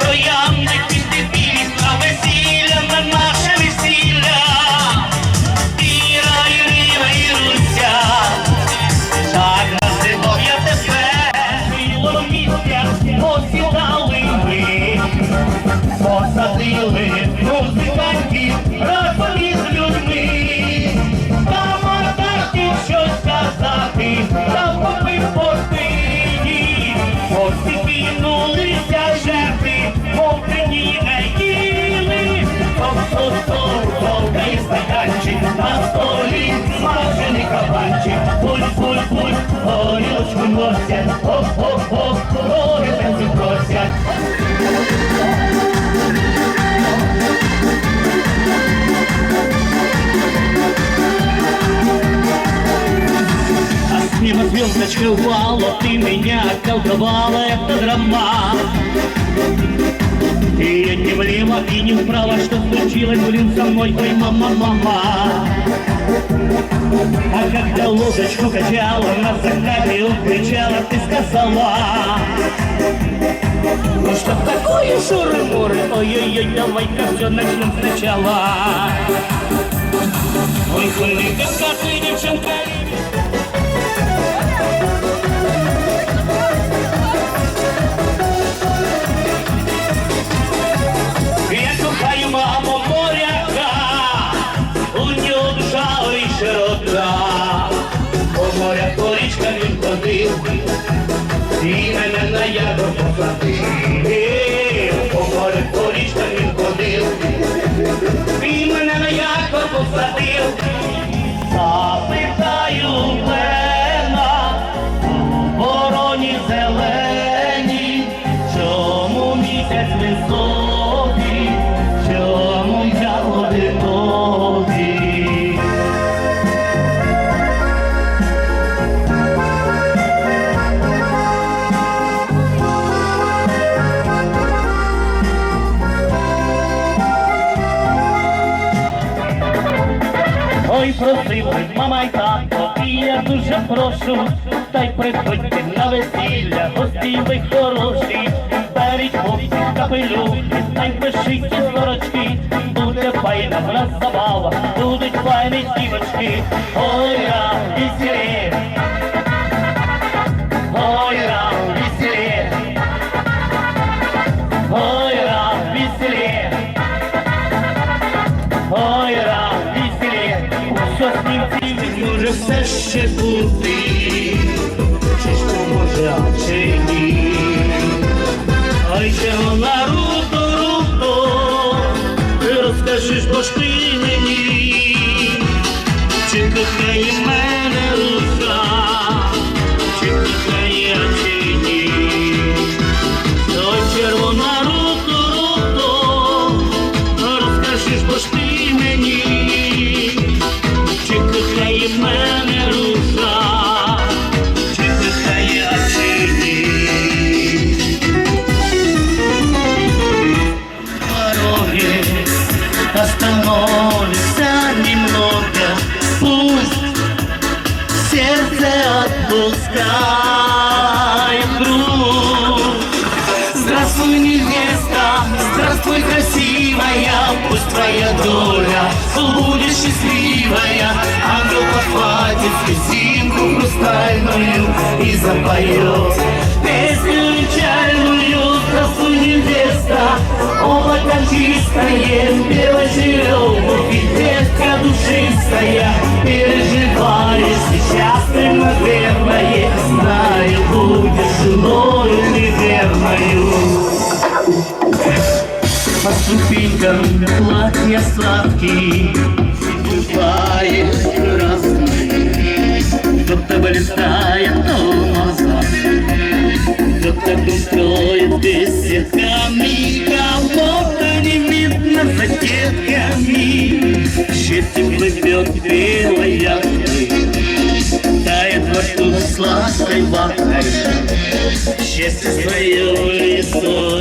троянди квіти білі, а весілля на наше весілля. Кабанчик. Пуль-пуль-пуль, горілочку носять, оп-оп-оп, гори танці просять. А с неба звездочка упала, ты меня колдовала, это драма. И не влево, и не вправо, что случилось, блин, со мной, ой, мама, мама. А когда лодочку качала, на закате кричала, ты сказала. Ну что такое шуры-муры, ой-ой-ой, давай-ка все начнем сначала. Ой, хули, как ты, девчонка, мене на яду посадив. По гори по річка він ходив, він мене на яду посадив. Запитаю мене, Ой, просив. Мама й тато, і я дуже прошу, та й приходьте на весілля, гості ви хороші, беріть хлопці капелюхи, та й пишіть сорочки, буде файна в нас забава, будуть файні дівочки, ой, я і ой, Los pibes остановится немного, пусть сердце отпускает груз. Здравствуй, невеста, здравствуй, красивая, пусть твоя доля будет счастливая. Ангел подхватит слезинку хрустальную и запоет невеста, облако чистое, белой черемухи, детка душистая, переживаешь сейчас ты, наверное, знаю, будешь женою неверною. По ступенькам платья сладкие Ступаешь сладкой ватой Счастье свое в